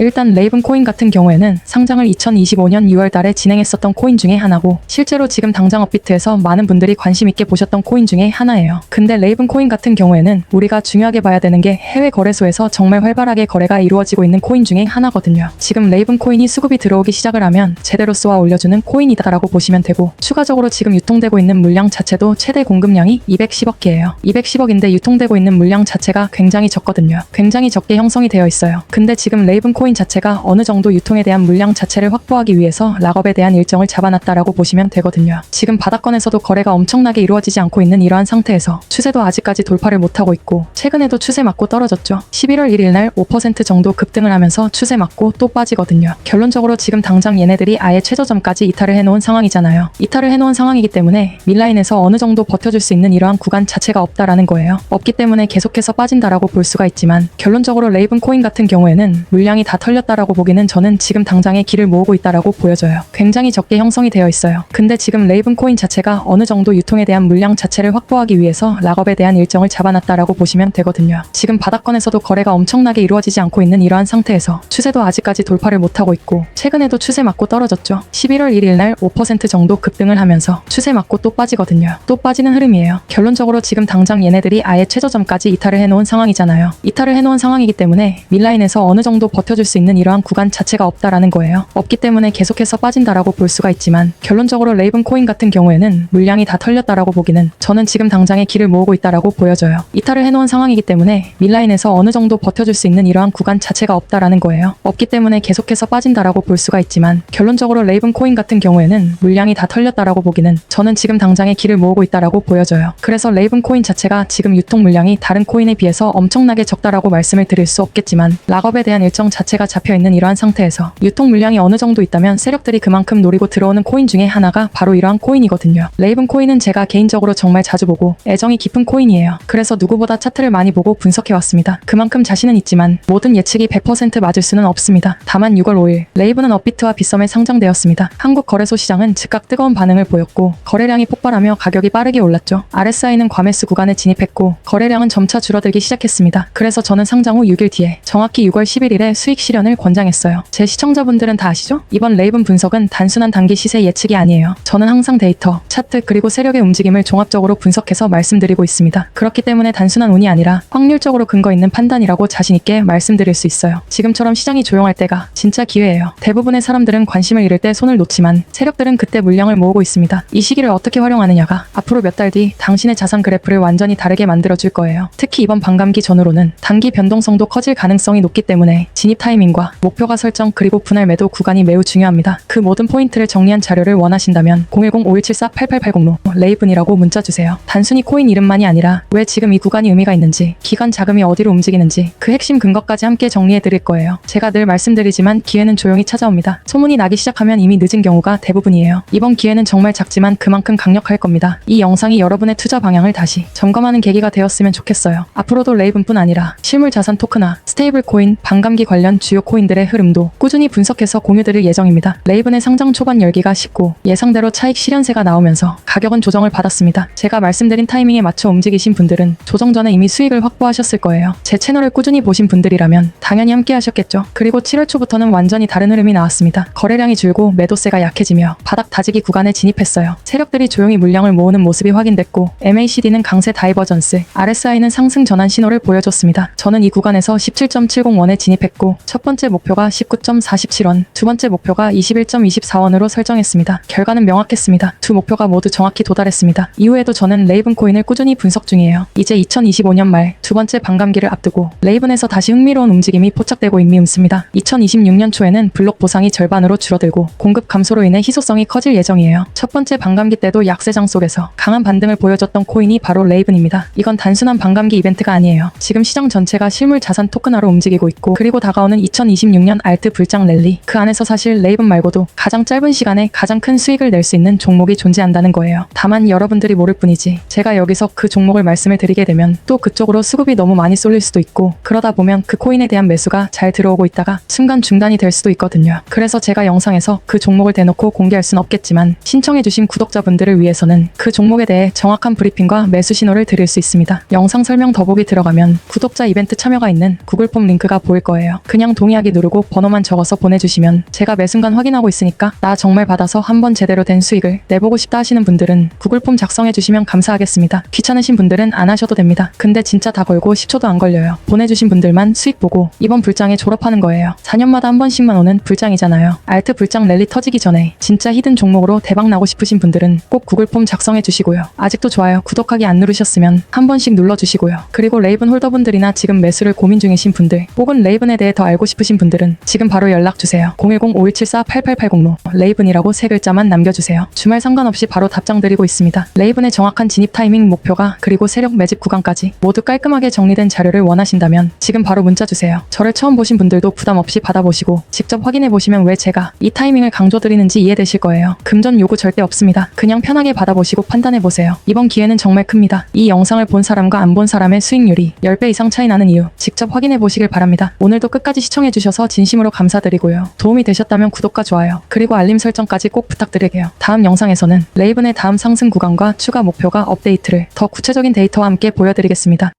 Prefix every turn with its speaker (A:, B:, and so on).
A: 일단 레이븐 코인 같은 경우에는 상장을 2025년 6월 달에 진행했었던 코인 중에 하나고 실제로 지금 당장 업비트에서 많은 분들이 관심 있게 보셨던 코인 중에 하나예요. 근데 레이븐 코인 같은 경우에는 우리가 중요하게 봐야 되는 게 해외 거래소에서 정말 활발하게 거래가 이루어지고 있는 코인 중에 하나거든요. 지금 레이븐 코인이 수급이 들어오기 시작을 하면 제대로 쏘아 올려주는 코인이다라고 보시면 되고 추가적으로 지금 유통되고 있는 물량 자체도 최대 공급량이 210억 개예요. 210억인데 유통되고 있는 물량 자체가 굉장히 적거든요. 굉장히 적게 형성이 되어 있어요. 근데 지금 레이븐 코인 자체가 어느 정도 유통에 대한 물량 자체를 확보하기 위해서 락업에 대한 일정을 잡아놨다라고 보시면 되거든요. 지금 바닥권에서도 거래가 엄청나게 이루어지지 않고 있는 이러한 상태에서 추세도 아직까지 돌파를 못하고 있고 최근에도 추세 맞고 떨어졌죠. 11월 1일 날 5% 정도 급등을 하면서 추세 맞고 또 빠지거든요. 결론적으로 지금 당장 얘네들이 아예 최저점까지 이탈을 해놓은 상황이잖아요. 이탈을 해놓은 상황이기 때문에 밀라인에서 어느 정도 버텨줄 수 있는 이러한 구간 자체가 없다라는 거예요. 없기 때문에 계속해서 빠진다라고 볼 수가 있지만 결론적으로 레이븐 코인 같은 경우에는 물량이 다 털렸다라고 보기는 저는 지금 당장의 길을 모으고 있다라고 보여져요. 굉장히 적게 형성이 되어 있어요. 근데 지금 레이븐 코인 자체가 어느 정도 유통에 대한 물량 자체를 확보하기 위해서 락업에 대한 일정을 잡아놨다라고 보시면 되거든요. 지금 바닥권에서도 거래가 엄청나게 이루어지지 않고 있는 이러한 상태에서 추세도 아직까지 돌파를 못하고 있고 최근에도 추세 맞고 떨어졌죠. 11월 1일 날 5% 정도 급등을 하면서 추세 맞고 또 빠지거든요. 또 빠지는 흐름이에요. 결론적으로 지금 당장 얘네들이 아예 최저점까지 이탈을 해놓은 상황이잖아요. 이탈을 해놓은 상황이기 때문에 밀라인에서 어느 정도 버텨줄 수 있는 이러한 구간 자체가 없다라는 거예요. 없기 때문에 계속해서 빠진다라고 볼 수가 있지만 결론적으로 레이븐 코인 같은 경우에는 물량이 다 털렸다라고 보기는 저는 지금 당장의 길을 모으고 있다라고 보여져요. 이탈을 해놓은 상황이기 때문에 밀라인에서 어느 정도 버텨줄 수 있는 이러한 구간 자체가 없다라는 거예요. 없기 때문에 계속해서 빠진다라고 볼 수가 있지만 결론적으로 레이븐 코인 같은 경우에는 물량이 다 털렸다라고 보기는 저는 지금 당장의 길을 모으고 있다라고 보여져요. 그래서 레이븐 코인 자체가 지금 유통 물량이 다른 코인에 비해서 엄청나게 적다라고 말씀을 드릴 수 없겠지만 락업에 대한 일정 자체가 잡혀 있는 이러한 상태에서 유통 물량이 어느 정도 있다면 세력들이 그만큼 노리고 들어오는 코인 중에 하나가 바로 이러한 코인이거든요. 레이븐 코인은 제가 개인적으로 정말 자주 보고 애정이 깊은 코인이에요. 그래서 누구보다 차트를 많이 보고 분석해 왔습니다. 그만큼 자신은 있지만 모든 예측이 100% 맞을 수는 없습니다. 다만 6월 5일 레이븐은 업비트와 빗썸에 상장되었습니다. 한국 거래소 시장은 즉각 뜨거운 반응을 보였고 거래량이 폭발하며 가격이 빠르게 올랐죠. RSI는 과매수 구간에 진입했고 거래량은 점차 줄어들기 시작했습니다. 그래서 저는 상장 후 6일 뒤에 정확히 6월 11일에 수익 실현을 권장했어요. 제 시청자분들은 다 아시죠? 이번 레이븐 분석은 단순한 단기 시세 예측이 아니에요. 저는 항상 데이터, 차트 그리고 세력의 움직임을 종합적으로 분석해서 말씀드리고 있습니다. 그렇기 때문에 단순한 운이 아니라 확률적으로 근거 있는 판단이라고 자신 있게 말씀드릴 수 있어요. 지금처럼 시장이 조용할 때가 진짜 기회예요. 대부분의 사람들은 관심을 잃을 때 손을 놓지만 세력들은 그때 물량을 모으고 있습니다. 이 시기를 어떻게 활용하느냐가 앞으로 몇 달 뒤 당신의 자산 그래프를 완전히 다르게 만들어줄 거예요. 특히 이번 반감기 전후로는 단기 변동성도 커질 가능성이 높기 때문에 진입 타이밍과 목표가 설정 그리고 분할 매도 구간이 매우 중요합니다. 그 모든 포인트를 정리한 자료를 원하신다면 010-5174-8880로 레이븐이라고 문자 주세요. 단순히 코인 이름만이 아니라 왜 지금 이 구간이 의미가 있는지, 기간 자금이 어디로 움직이는지 그 핵심 근거까지 함께 정리해 드릴 거예요. 제가 늘 말씀드리지만 기회는 조용히 찾아옵니다. 소문이 나기 시작하면 이미 늦은 경우가 대부분이에요. 이번 기회는 정말 작지만 그만큼 강력할 겁니다. 이 영상이 여러분의 투자 방향을 다시 점검하는 계기가 되었으면 좋겠어요. 앞으로도 레이븐뿐 아니라 실물 자산 토크나 스테이블 코인, 반감기 관련 주요 코인들의 흐름도 꾸준히 분석해서 공유드릴 예정입니다. 레이븐의 상장 초반 열기가 식고 예상대로 차익 실현세가 나오면서 가격은 조정을 받았습니다. 제가 말씀드린 타이밍에 맞춰 움직이신 분들은 조정 전에 이미 수익을 확보하셨을 거예요. 제 채널을 꾸준히 보신 분들이라면 당연히 함께 하셨겠죠. 그리고 7월 초부터는 완전히 다른 흐름이 나왔습니다. 거래량이 줄고 매도세가 약해지며 바닥 다지기 구간에 진입했어요. 세력들이 조용히 물량을 모으는 모습이 확인됐고 MACD는 강세 다이버전스, RSI는 상승 전환 신호를 보여줬습니다. 저는 이 구간에서 17.70원에 진입했고 첫 번째 목표가 19.47원, 두 번째 목표가 21.24원으로 설정했습니다. 결과는 명확했습니다. 두 목표가 모두 정확히 도달했습니다. 이후에도 저는 레이븐 코인을 꾸준히 분석 중이에요. 이제 2025년 말 두 번째 반감기를 앞두고 레이븐에서 다시 흥미로운 움직임이 포착되고 있습니다. 2026년 초에는 블록 보상이 절반으로 줄어들고 공급 감소로 인해 희소성이 커질 예정이에요. 첫 번째 반감기 때도 약세장 속에서 강한 반등을 보여줬던 코인이 바로 레이븐입니다. 이건 단순한 반감기 이벤트가 아니에요. 지금 시장 전체가 실물 자산 토큰화로 움직이고 있고 그리고 다가오는 2026년 알트 불장 랠리 그 안에서 사실 레이븐 말고도 가장 짧은 시간에 가장 큰 수익을 낼 수 있는 종목이 존재한다는 거예요. 다만 여러분들이 모를 뿐이지 제가 여기서 그 종목을 말씀을 드리게 되면 또 그쪽으로 수급이 너무 많이 쏠릴 수도 있고 그러다 보면 그 코인에 대한 매수가 잘 들어오고 있다가 순간 중단이 될 수도 있거든요. 그래서 제가 영상에서 그 종목을 대놓고 공개할 순 없겠지만 신청해주신 구독자분들을 위해서는 그 종목에 대해 정확한 브리핑과 매수 신호를 드릴 수 있습니다. 영상 설명 더보기 들어가면 구독자 이벤트 참여가 있는 구글 폼 링크가 보일 거예요. 그냥 그냥 동의하기 누르고 번호만 적어서 보내주시면 제가 매 순간 확인하고 있으니까 나 정말 받아서 한번 제대로 된 수익을 내보고 싶다 하시는 분들은 구글 폼 작성해 주시면 감사하겠습니다. 귀찮으신 분들은 안 하셔도 됩니다. 근데 진짜 다 걸고 10초도 안 걸려요. 보내주신 분들만 수익 보고 이번 불장에 졸업하는 거예요. 4년마다 한 번씩만 오는 불장이잖아요. 알트 불장 랠리 터지기 전에 진짜 히든 종목으로 대박 나고 싶으신 분들은 꼭 구글 폼 작성해 주시고요. 아직도 좋아요, 구독하기 안 누르셨으면 한 번씩 눌러 주시고요. 그리고 레이븐 홀더분들이나 지금 매수를 고민 중이신 분들 혹은 레이븐에 대해 더 알고 싶으신 분들은 지금 바로 연락 주세요. 010-5174-8880로 레이븐이라고 세 글자만 남겨주세요. 주말 상관없이 바로 답장 드리고 있습니다. 레이븐의 정확한 진입 타이밍 목표가 그리고 세력 매집 구간까지 모두 깔끔하게 정리된 자료를 원하신다면 지금 바로 문자 주세요. 저를 처음 보신 분들도 부담 없이 받아보시고 직접 확인해 보시면 왜 제가 이 타이밍을 강조드리는지 이해되실 거예요. 금전 요구 절대 없습니다. 그냥 편하게 받아보시고 판단해 보세요. 이번 기회는 정말 큽니다. 이 영상을 본 사람과 안 본 사람의 수익률이 10배 이상 차이 나는 이유 직접 확인해 보시길 바랍니다. 오늘도 끝까지 시청해 주셔서 진심으로 감사드리고요. 도움이 되셨다면 구독과 좋아요 그리고 알림 설정까지 꼭 부탁드릴게요. 다음 영상에서는 레이븐의 다음 상승 구간과 추가 목표가 업데이트를 더 구체적인 데이터와 함께 보여드리겠습니다.